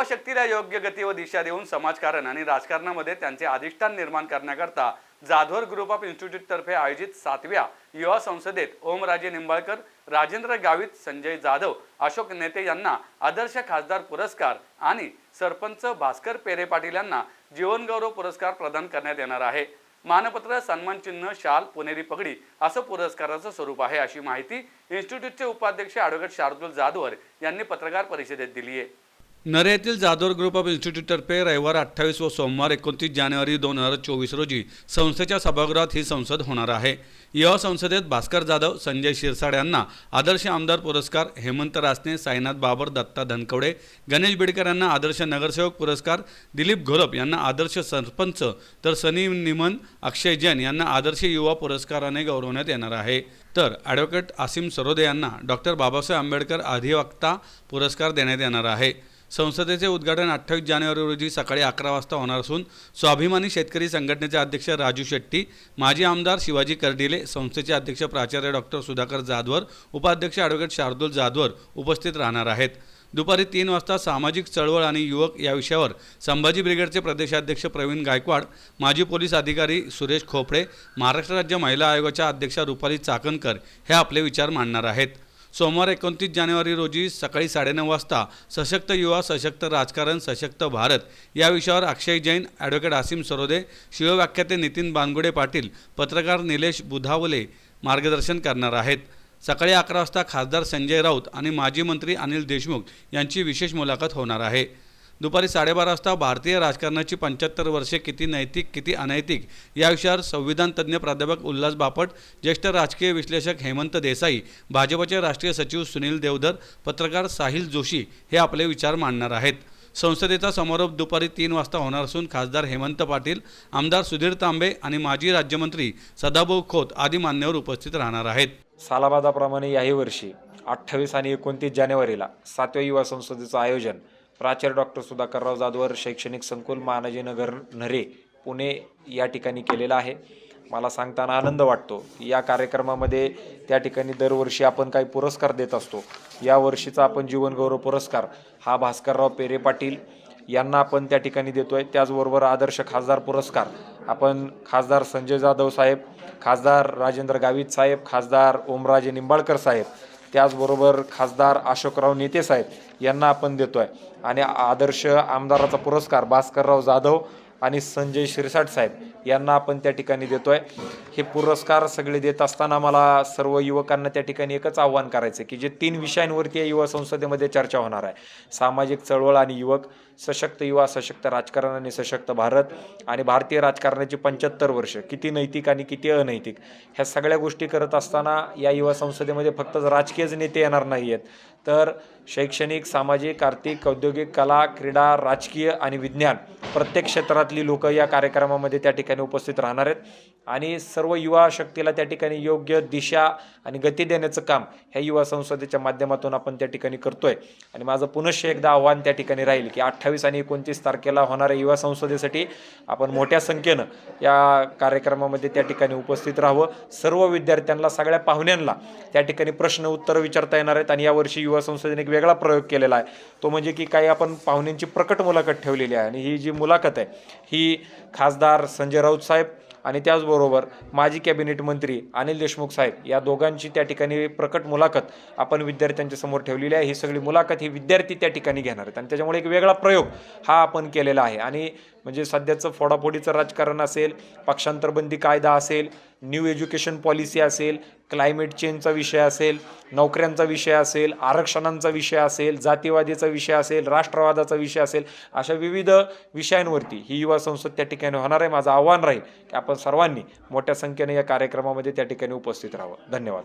युवशक्तीला योग्य गती व दिशा देऊन समाजकारण आणि राजकारणामध्ये त्यांचे अधिष्ठान निर्माण करण्याकरता जाधवर ग्रुप ऑफ इन्स्टिट्यूटतर्फे आयोजित सातव्या युवा संसदेत ओमराजे निंबाळकर राजेंद्र गावित संजय जाधव अशोक नेते यांना आदर्श खासदार पुरस्कार आणि सरपंच भास्कर पेरे पाटील यांना जीवनगौरव पुरस्कार प्रदान करण्यात येणार आहे. मानपत्र सन्मानचिन्ह शाल पुणेरी पगडी असं पुरस्काराचं स्वरूप आहे अशी माहिती इन्स्टिट्यूटचे उपाध्यक्ष ॲडव्होकेट शार्दुल जाधवर यांनी पत्रकार परिषदेत दिली आहे. नरे येथील ग्रुप ऑफ इन्स्टिट्यूटतर्फे रविवार अठ्ठावीस व सोमवार एकोणतीस जानेवारी दोन हजार चोवीस रोजी संस्थेच्या सभागृहात ही संसद होणार आहे. या संसदेत भास्कर जाधव संजय शिरसाड यांना आदर्श आमदार पुरस्कार हेमंत रासने साईनाथ बाबर दत्ता धनकवडे गणेश बिडकर यांना आदर्श नगरसेवक पुरस्कार दिलीप घोरप यांना आदर्श सरपंच तर सनी निमन अक्षय जैन यांना आदर्श युवा पुरस्काराने गौरवण्यात येणार आहे. तर ॲडव्होकेट आसिम सरोदे यांना डॉक्टर बाबासाहेब आंबेडकर अधिवक्ता पुरस्कार देण्यात येणार आहे. संसदेचे उद्घाटन अठ्ठावीस जानेवारी रोजी सकाळी अकरा वाजता होणार असून स्वाभिमानी शेतकरी संघटनेचे अध्यक्ष राजू शेट्टी माजी आमदार शिवाजी कर्डिले संस्थेचे अध्यक्ष प्राचार्य डॉक्टर सुधाकर जाधवर उपाध्यक्ष ॲडव्होकेट शार्दूल जाधवर उपस्थित राहणार आहेत. दुपारी तीन वाजता सामाजिक चळवळ आणि युवक या विषयावर संभाजी ब्रिगेडचे प्रदेशाध्यक्ष प्रवीण गायकवाड माजी पोलीस अधिकारी सुरेश खोपडे महाराष्ट्र राज्य महिला आयोगाच्या अध्यक्षा रुपाली चाकणकर हे आपले विचार मांडणार आहेत. सोमवार एकोणतीस जानेवारी रोजी सकाळी साडेनऊ वाजता सशक्त युवा सशक्त राजकारण सशक्त भारत या विषयावर अक्षय जैन ॲडव्होकेट आसिम सरोदे शिवव्याख्याते नितीन बानगुडे पाटील पत्रकार निलेश बुधावले मार्गदर्शन करणार आहेत. सकाळी अकरा वाजता खासदार संजय राऊत आणि माजी मंत्री अनिल देशमुख यांची विशेष मुलाखत होणार आहे. दुपारी साडेबारा वाजता भारतीय राजकारणाची पंच्याहत्तर वर्षे किती नैतिक किती अनैतिक या विषयावर संविधान तज्ज्ञ प्राध्यापक उल्हास बापट ज्येष्ठ राजकीय विश्लेषक हेमंत देसाई भाजपचे राष्ट्रीय सचिव सुनील देवधर पत्रकार साहिल जोशी हे आपले विचार मांडणार आहेत. संसदेचा समारोप दुपारी तीन वाजता होणार असून खासदार हेमंत पाटील आमदार सुधीर तांबे आणि माजी राज्यमंत्री सदाभाऊ खोत आदी मान्यवर उपस्थित राहणार आहेत. सालाबादाप्रमाणे याही वर्षी अठ्ठावीस आणि एकोणतीस जानेवारीला सातव्या युवा संसदेचं आयोजन प्राचार्य डॉक्टर सुधाकरराव जाधवर शैक्षणिक संकुल महानजीनगर नरे पुणे या ठिकाणी केलेला आहे. मला सांगताना आनंद वाटतो या कार्यक्रमामध्ये त्या ठिकाणी दरवर्षी आपण काही पुरस्कार देत असतो. या वर्षीचा आपण जीवनगौरव पुरस्कार हा भास्करराव पेरे पाटील यांना आपण त्या ठिकाणी देतो आहे त्याचबरोबर आदर्श खासदार पुरस्कार आपण खासदार संजय जाधव साहेब खासदार राजेंद्र गावित साहेब खासदार ओमराजे निंबाळकर साहेब त्याचबरोबर खासदार अशोकराव नेते साहेब यांना आपण देतोय. आणि आदर्श आमदाराचा पुरस्कार भास्करराव जाधव आणि संजय शिरसाट साहेब यांना आपण त्या ठिकाणी देतोय. हे पुरस्कार सगळे देत असताना मला सर्व युवकांना त्या ठिकाणी एकच आव्हान करायचं की जे तीन विषयांवरती या युवा संसदेमध्ये चर्चा होणार आहे. सामाजिक चळवळ आणि युवक सशक्त युवा सशक्त राजकारण आणि सशक्त भारत आणि भारतीय राजकारणाची पंच्याहत्तर वर्ष किती नैतिक आणि किती अनैतिक ह्या सगळ्या गोष्टी करत असताना या युवा संसदेमध्ये फक्त राजकीयच नेते येणार नाही आहेत तर शैक्षणिक सामाजिक आर्थिक औद्योगिक कला क्रीडा राजकीय आणि विज्ञान प्रत्येक क्षेत्रातली लोक या कार्यक्रमामध्ये त्या ठिकाणी उपस्थित राहणार आहेत. आणि सर्व युवा शक्तीला त्या ठिकाणी योग्य दिशा आणि गती देण्याचं काम ह्या युवा संसदेच्या माध्यमातून आपण त्या ठिकाणी करतोय. आणि माझं पुनश्च एकदा आव्हान त्या ठिकाणी राहील की अठ्ठावीस आणि एकोणतीस तारखेला होणाऱ्या युवा संसदेसाठी आपण मोठ्या संख्येनं या कार्यक्रमामध्ये त्या ठिकाणी उपस्थित राहावं. सर्व विद्यार्थ्यांना सगळ्या पाहुण्यांना त्या ठिकाणी प्रश्न उत्तर विचारता येणार आहेत आणि यावर्षी युवा संसदेने एक वेगळा प्रयोग केलेला आहे. तो म्हणजे की काही आपण पाहुण्यांची प्रकट मुलाखत ठेवलेली आहे. आणि ही जी मुलाखत आहे ही खासदार संजय राऊत साहेब आणि त्याचबरोबर माजी कॅबिनेट मंत्री अनिल देशमुख साहेब या दोघांची त्या ठिकाणी प्रकट मुलाखत आपण विद्यार्थ्यांच्या समोर ठेवलेली आहे. ही सगळी मुलाखत ही विद्यार्थी त्या ठिकाणी घेणार आहेत. आणि त्याच्यामुळे एक वेगळा प्रयोग हा आपण केलेला आहे. आणि म्हणजे सध्याचं फोडाफोडीचं राजकारण असेल पक्षांतरबंदी कायदा असेल न्यू एज्युकेशन पॉलिसी असेल क्लायमेट चेंजचा विषय असेल नोकऱ्यांचा विषय असेल आरक्षणांचा विषय असेल जातीवादीचा विषय असेल राष्ट्रवादाचा विषय असेल अशा विविध विषयांवरती ही युवा संसद त्या ठिकाणी होणार आहे. माझं आव्हान राहील की आपण सर्वांनी मोठ्या संख्येने या कार्यक्रमामध्ये त्या ठिकाणी उपस्थित राहावं. धन्यवाद.